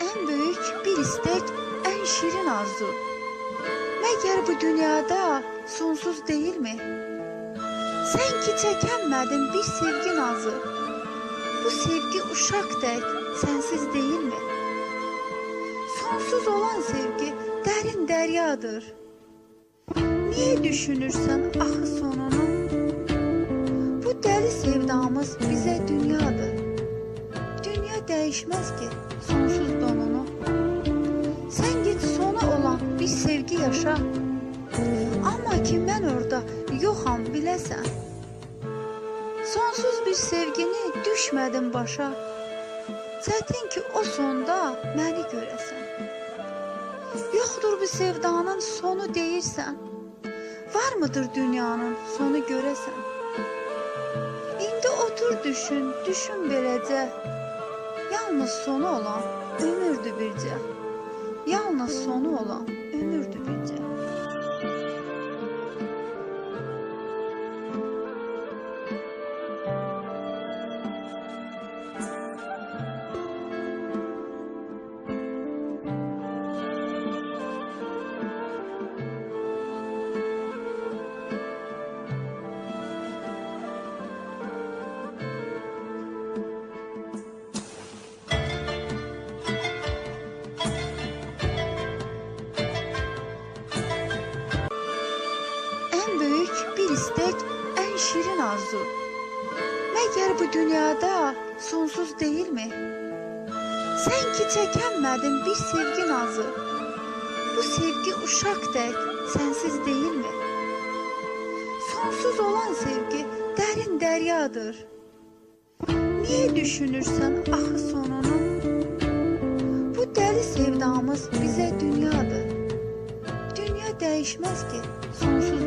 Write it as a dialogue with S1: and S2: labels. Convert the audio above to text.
S1: En büyük bir istek, en şirin arzu. Meğer bu dünyada sonsuz değil mi? Sen ki çekemedin bir sevgi nazı. Bu sevgi uşak tek, sensiz değil mi? Sonsuz olan sevgi derin deryadır. Niye düşünürsen ahı sonunu? Bu deli sevdamız bize dünyadır. Dünya değişmez ki sonsuz donunu. Sen git sona olan bir sevgi yaşa. Ama ki ben orada yoxam biləsən. Sonsuz bir sevgini düşmədim başa. Çətin ki o sonda məni görəsən. Yoxdur bu sevdanın sonu deyirsən. Var mıdır dünyanın sonu görəsən? İndi otur düşün, düşün beləcə. Yalnız sonu olan ömürdür bircə. Yalnız sonu olan ömürdür bircə. İstek, en şirin arzu. Meğer bu dünyada sonsuz değil mi? Sen ki çekemedin bir sevgi nazı. Bu sevgi uşak tek, sensiz değil mi? Sonsuz olan sevgi derin deryadır. Niye düşünürsen ahı sonunu? Bu deli sevdamız bize dünyadır. Dünya değişmez ki sonsuz